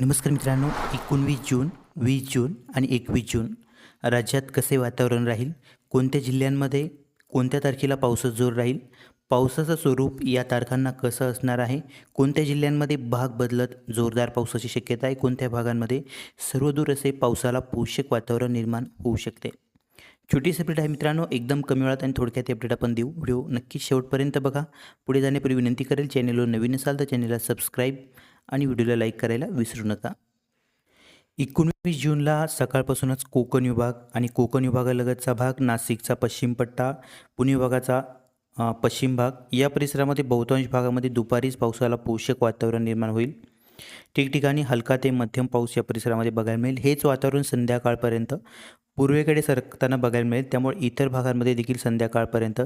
नमस्कार मित्रांनो एकोणवीस जून वीस जून आणि एकवीस जून. राज्यात कसे वातावरण राहील? कोणत्या जिल्ह्यांमध्ये कोणत्या तारखेला पावसाचा जोर राहील? पावसाचं स्वरूप या तारखांना कसं असणार आहे? कोणत्या जिल्ह्यांमध्ये भाग बदलत जोरदार पावसाची शक्यता आहे? कोणत्या भागांमध्ये सर्वदूर असे पावसाला पोषक वातावरण निर्माण होऊ शकते? छोटी अपडेट आहे मित्रांनो एकदम कमी वेळात आणि थोडक्यात अपडेट आपण देऊ. व्हिडिओ नक्की शेवटपर्यंत बघा. पुढे जाण्यापूर्वी विनंती करेल चॅनलवर नवीन असाल तर चॅनलला सबस्क्राईब आणि व्हिडिओला लाईक करायला विसरू नका. एकोणवीस जूनला सकाळपासूनच कोकण विभाग आणि कोकण विभागालगतचा भाग नाशिकचा पश्चिम पट्टा पुणे विभागाचा पश्चिम भाग या परिसरामध्ये बहुतांश भागामध्ये दुपारीच पावसाला पोषक वातावरण निर्माण होईल. ठिकठिकाणी हलका ते मध्यम पाऊस या परिसरामध्ये बघायला मिळेल. हेच वातावरण संध्याकाळपर्यंत पूर्वेकडे सरकताना बघायला मिळेल. त्यामुळे इतर भागांमध्ये देखील संध्याकाळपर्यंत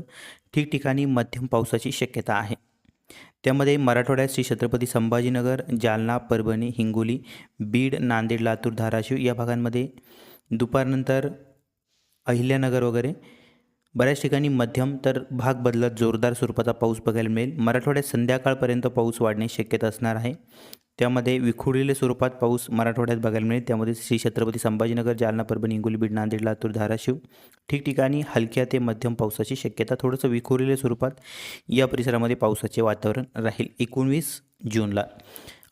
ठिकठिकाणी मध्यम पावसाची शक्यता आहे. त्यामध्ये मराठवाड्यात श्री छत्रपती संभाजीनगर जालना परभणी हिंगोली बीड नांदेड लातूर धाराशिव या भागांमध्ये दुपारनंतर अहिल्यानगर वगैरे बऱ्याच ठिकाणी मध्यम तर भाग बदलत जोरदार स्वरूपाचा पाऊस बघायला मिळेल. मराठवाड्यात संध्याकाळपर्यंत पाऊस वाढण्याची शक्यता असणार आहे. त्यामध्ये विखुरलेल्या स्वरूपात पाऊस मराठवाड्यात बघायला मिळेल. त्यामध्ये श्री छत्रपती संभाजीनगर जालना परभणी हिंगोली बीड नांदेड लातूर धाराशिव ठिकठिकाणी हलक्या ते मध्यम पावसाची शक्यता. थोडंसं विखुरलेल्या स्वरूपात या परिसरामध्ये पावसाचे वातावरण राहील. एकोणवीस जूनला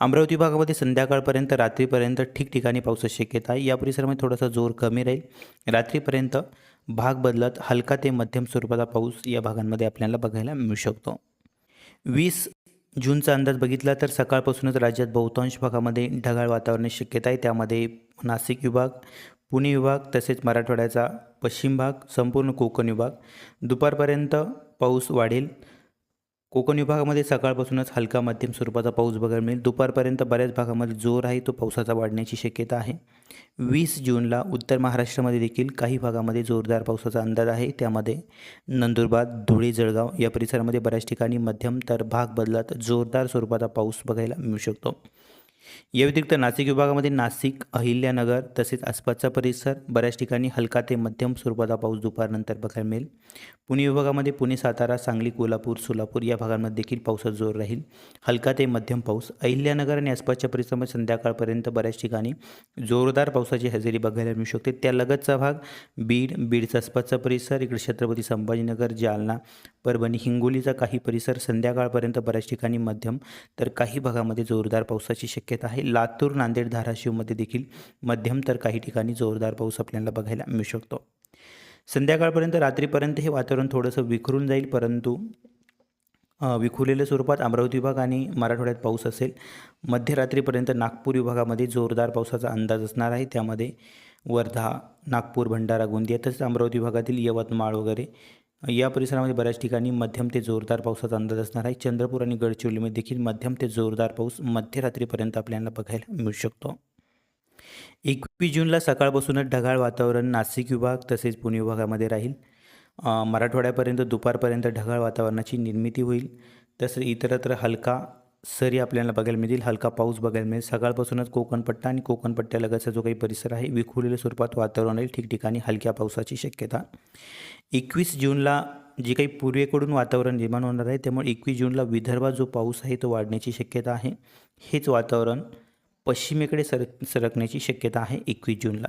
अमरावती भागामध्ये संध्याकाळपर्यंत रात्रीपर्यंत ठिकठिकाणी पावसाची शक्यता. आहे या परिसरामध्ये थोडासा जोर कमी राहील. रात्रीपर्यंत भाग बदलत हलका ते मध्यम स्वरूपाचा पाऊस या भागांमध्ये आपल्याला बघायला मिळू शकतो. वीस जूनचा अंदाज बघितला तर सकाळपासूनच राज्यात बहुतांश भागामध्ये ढगाळ वातावरणाची शक्यता आहे. त्यामध्ये नाशिक विभाग पुणे विभाग तसेच मराठवाड्याचा पश्चिम भाग संपूर्ण कोकण विभाग. दुपारपर्यंत पाऊस वाढेल. कोकण विभागामध्ये सकाळपासूनच हलका मध्यम स्वरूपाचा पाऊस बघायला मिळेल. दुपारपर्यंत बऱ्याच भागामध्ये जोर आहे तो पावसाचा वाढण्याची शक्यता आहे. वीस जूनला उत्तर महाराष्ट्रामध्ये देखील काही भागामध्ये जोरदार पावसाचा अंदाज आहे. त्यामध्ये नंदुरबार धुळे जळगाव या परिसरामध्ये बऱ्याच ठिकाणी मध्यम तर भाग बदलात जोरदार स्वरूपाचा पाऊस बघायला मिळू शकतो. या व्यतिरिक्त नाशिक विभागामध्ये नाशिक अहिल्यानगर तसेच आसपासचा परिसर बऱ्याच ठिकाणी हलका ते मध्यम स्वरूपाचा पाऊस दुपारनंतर बघायला मिळेल. पुणे विभागामध्ये पुणे सातारा सांगली कोल्हापूर सोलापूर या भागांमध्ये देखील पावसाचा जोर राहील. हलका ते मध्यम पाऊस. अहिल्यानगर आणि आसपासच्या परिसरामध्ये संध्याकाळपर्यंत बऱ्याच ठिकाणी जोरदार पावसाची हजेरी बघायला मिळू शकते. त्या लगतचा भाग बीड बीडचा आसपासचा परिसर इकडे छत्रपती संभाजीनगर जालना परभणी हिंगोलीचा काही परिसर संध्याकाळपर्यंत बऱ्याच ठिकाणी मध्यम तर काही भागामध्ये जोरदार पावसाची शक्यता आहे. लातूर नांदेड धाराशिवमध्ये देखील मध्यम तर काही ठिकाणी जोरदार पाऊस आपल्याला बघायला मिळू शकतो. संध्याकाळपर्यंत रात्रीपर्यंत हे वातावरण थोडंसं विखरून जाईल परंतु विखुरलेल्या स्वरूपात अमरावती विभाग आणि मराठवाड्यात पाऊस असेल. मध्यरात्रीपर्यंत नागपूर विभागामध्ये जोरदार पावसाचा अंदाज असणार आहे. त्यामध्ये वर्धा नागपूर भंडारा गोंदिया तसेच अमरावती विभागातील यवतमाळ वगैरे या परिसरामध्ये बऱ्याच ठिकाणी मध्यम ते जोरदार पावसाचा अंदाज असणार आहे. चंद्रपूर आणि गडचिरोलीमध्ये देखील मध्यम ते जोरदार पाऊस मध्यरात्रीपर्यंत आपल्याला बघायला मिळू शकतो. एकवीस जूनला सकाळपासूनच ढगाळ वातावरण नाशिक विभाग तसेच पुणे विभागामध्ये राहील. मराठवाड्यापर्यंत दुपारपर्यंत ढगाळ वातावरणाची निर्मिती होईल. तसेच इतरत्र हलका सरी आपल्याला बघायला मिळतील हलका पाऊस बघायला मिळेल. सकाळपासूनच कोकणपट्टा आणि कोकणपट्ट्यालगतचा जो काही परिसर आहे विखुरलेल्या स्वरूपात वातावरण राहील ठिकठिकाणी हलक्या पावसाची शक्यता. एकवीस जूनला जे काही पूर्वेकडून वातावरण निर्माण होणार आहे त्यामुळे एकवीस जूनला विदर्भात जो पाऊस आहे तो वाढण्याची शक्यता आहे. हेच वातावरण पश्चिमेकडे सरक सरकण्याची शक्यता आहे एकवीस जूनला.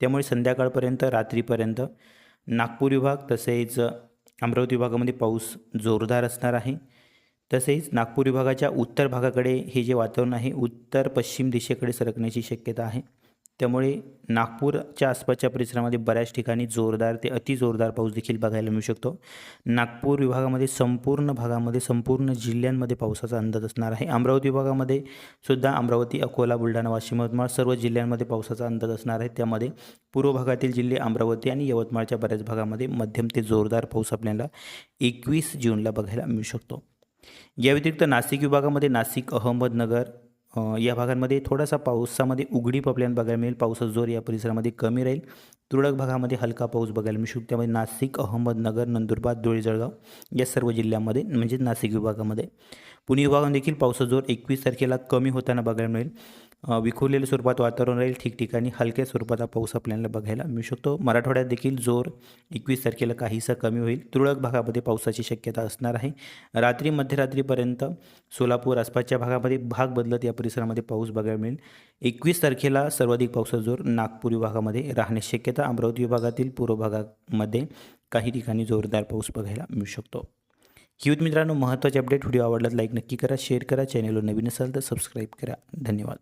त्यामुळे संध्याकाळपर्यंत रात्रीपर्यंत नागपूर विभाग तसेच अमरावती विभागामध्ये पाऊस जोरदार असणार आहे. तसेच नागपूर विभागाच्या उत्तर भागाकडे हे जे वातावरण आहे उत्तर पश्चिम दिशेकडे सरकण्याची शक्यता आहे. त्यामुळे नागपूरच्या आसपासच्या परिसरामध्ये बऱ्याच ठिकाणी जोरदार ते अतिजोरदार पाऊस देखील बघायला मिळू शकतो. नागपूर विभागामध्ये संपूर्ण भागामध्ये संपूर्ण जिल्ह्यांमध्ये पावसाचा अंदाज असणार आहे. अमरावती विभागामध्ये सुद्धा अमरावती अकोला बुलढाणा वाशिम यवतमाळ सर्व जिल्ह्यांमध्ये पावसाचा अंदाज असणार आहे. त्यामध्ये पूर्व भागातील जिल्हे अमरावती आणि यवतमाळच्या बऱ्याच भागामध्ये मध्यम ते जोरदार पाऊस आपल्याला एकवीस जूनला बघायला मिळू शकतो. या व्यतिरिक्त नाशिक विभागामध्ये नाशिक अहमदनगर या भागांमध्ये थोडासा पावसामध्ये उघडी पपल्यान बघायला मिळेल. पावसाचा जोर या परिसरामध्ये कमी राहील. तुरळक भागामध्ये हलका पाऊस बघायला मिळू शकतो. त्यामध्ये नाशिक अहमदनगर नंदुरबार धुळे जळगाव या सर्व जिल्ह्यामध्ये म्हणजे नाशिक विभागामध्ये. पुणे विभागामध्ये देखील पावसाचा जोर एकवीस तारखेला कमी होताना बघायला मिळेल. विखुरलेल्या स्वरूपात वातावरण राहील ठिकठिकाणी हलक्या स्वरूपाचा पाऊस आपल्याला बघायला मिळू शकतो. मराठवाड्यात देखील जोर एकवीस तारखेला काहीसा कमी होईल. तुरळक भागामध्ये पावसाची शक्यता असणार आहे. रात्री मध्यरात्रीपर्यंत सोलापूर आसपासच्या भागामध्ये भाग बदलत या परिसरामध्ये पाऊस बघायला मिळेल. एकवीस तारखेला सर्वाधिक पावसाचा जोर नागपूर विभागामध्ये राहण्याची शक्यता. अमरावती विभागातील पूर्व भागामध्ये काही ठिकाणी जोरदार पाऊस बघायला मिळू शकतो. किवत मित्रांनो महत्त्वाचे अपडेट. व्हिडिओ आवडला लाईक नक्की करा शेअर करा. चॅनलवर नवीन असाल तर सबस्क्राईब करा. धन्यवाद.